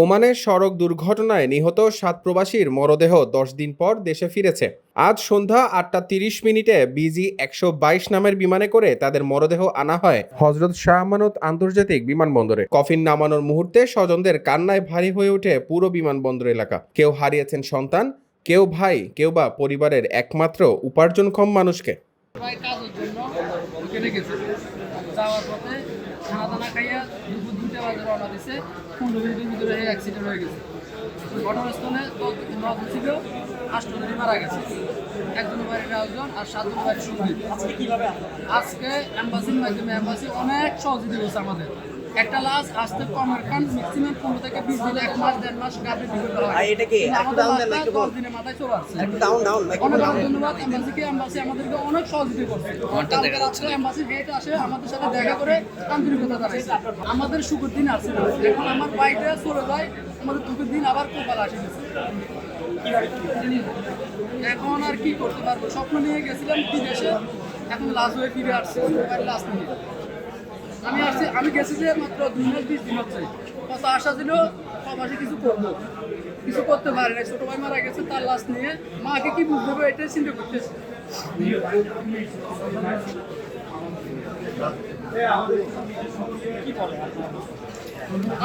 ওমানের সড়ক দুর্ঘটনায় নিহত সাত প্রবাসীর মরদেহ দশ দিন পর দেশে ফিরেছে। আজ সন্ধ্যা আটটা তিরিশ মিনিটে বিজি একশো বাইশ নামের বিমানে করে তাদের মরদেহ আনা হয়। হজরত শাহ আমানত আন্তর্জাতিক বিমানবন্দরে। কফিন নামানোর মুহূর্তে স্বজনদের কান্নায় ভারী হয়ে ওঠে পুরো বিমানবন্দর এলাকা। কেউ হারিয়েছেন সন্তান, কেউ ভাই, কেউ বা পরিবারের একমাত্র উপার্জনক্ষম মানুষকে। ওখানে গেছে। যাওয়ার পথে খানা দানা খাইয়া দুপুর দুইটা বাজে রওনা দিছে। পনেরো মিনিটের ভিতরে অ্যাক্সিডেন্ট হয়ে গেছে। ঘটনাস্থলে নদ ছিল আষ্টজনই মারা গেছে। রাউজন আর সুন্দর আজকে অ্যাম্বাসির মাধ্যমে অ্যাম্বাসি অনেক সহযোগিতা করছে আমাদের। একটা লাশ আসতে কমের কান ম্যাক্সিমাম পনেরো থেকে বিশ দিন এক মাস দেড় মাস গাড়ি বিগত ভাই, এটা কি? কিন্তু একটু আমাদের down দেন, লাশটা একটু দশ দিনের মাথায় চলে আসছে একটু ডাউন ডাউন অনেক অনেক ধন্যবাদ এম্বাসিকে এম্বাসি আমাদেরকে অনেক সহযোগিতা করছে। কালকে রাত্রে এম্বাসি গেট আসে আমাদের সাথে দেখা করে আন্তরিকতা আমাদের সুখের দিন আসছে এখন আমার বাইরে চলে যায় আমাদের দুঃখের দিন আবার কপাল আসে। গেছে এখন আর কি করতে পারব? স্বপ্ন নিয়ে গেছিলাম বিদেশে, এখন লাশ হয়ে ফিরে আসছে লাশ নিয়ে। আমি আসছি, আমি গেছি যে মাত্র দুই মাস, বিশ দিন হচ্ছে। কত আশা ছিল, প্রবাসী কিছু করব। কিছু করতে পারে না ছোট ভাই মারা গেছে, তার লাশ নিয়ে। মাকে কি বুঝতে হবে, এটাই চিন্তা করতেছে।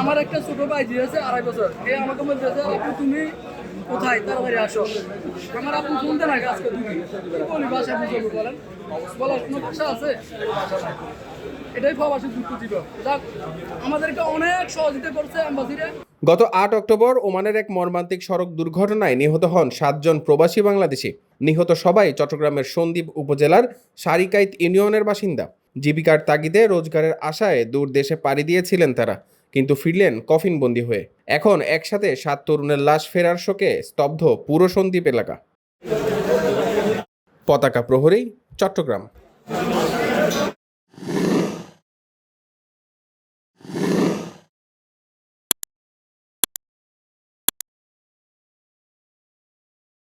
আমার একটা ছোট ভাই যে আছে, আড়াই বছর। এ আমাকে বলতেছে আপু, তুমি কোথায়? তাড়াতাড়ি আসো। আমার আপু শুনতে না আজকে তুমি। কি বলি বাসায় বুঝব বলেন বলার কোনো ভাষা আছে? এটাই প্রবাসী দুঃখ ছিল যাক, আমাদেরকে অনেক সহযোগিতা করছে অ্যাম্বাসিরা গত আট অক্টোবর ওমানের এক মর্মান্তিক সড়ক দুর্ঘটনায় নিহত হন সাতজন প্রবাসী বাংলাদেশি। নিহত সবাই চট্টগ্রামের সন্দ্বীপ উপজেলার সারিকাইত ইউনিয়নের বাসিন্দা। জীবিকার তাগিদে রোজগারের আশায় দূর দেশে পাড়ি দিয়েছিলেন তারা, কিন্তু ফিরলেন কফিনবন্দি হয়ে। এখন একসাথে সাত তরুণের লাশ ফেরার শোকে স্তব্ধ পুরো সন্দ্বীপ এলাকা। পতাকা প্রহরী, চট্টগ্রাম।